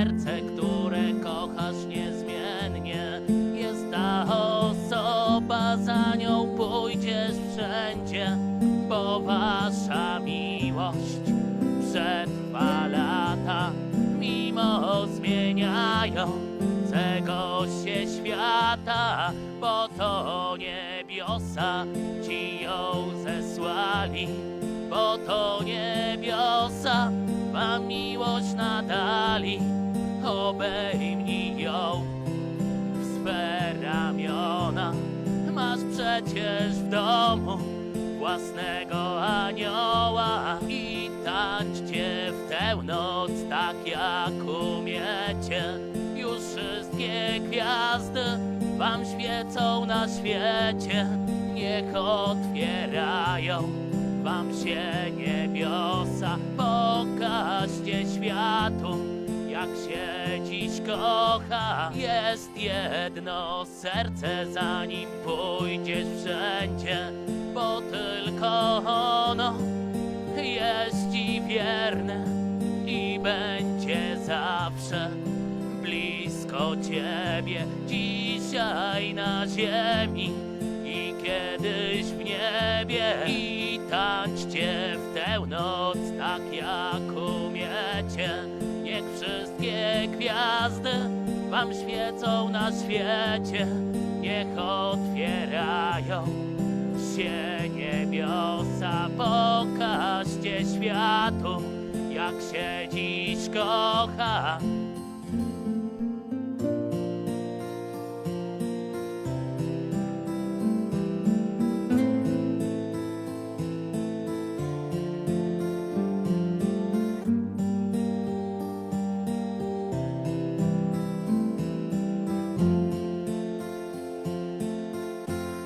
serce, które kochasz niezmiennie. Jest ta osoba, za nią pójdziesz wszędzie. Bo wasza miłość przetrwa lata Mimo zmieniającego się świata. Bo to niebiosa ci ją zesłali. Bo to niebiosa wam miłość nadali obejmij ją w swe ramiona. Masz przecież w domu własnego anioła i tańczcie w tę noc tak jak umiecie. Już wszystkie gwiazdy wam świecą na świecie, niech otwierają wam się niebiosa. Pokażcie światu, jak się dziś kocha. Jest jedno serce, zanim pójdziesz wszędzie, bo tylko ono jest ci wierne i będzie zawsze blisko ciebie. Dzisiaj na ziemi i kiedyś w niebie. I tańczcie w tę noc tak jak umiecie. Niech wszystkie gwiazdy wam świecą na świecie. Niech otwierają się niebiosa. Pokażcie światu, jak się dziś kocha.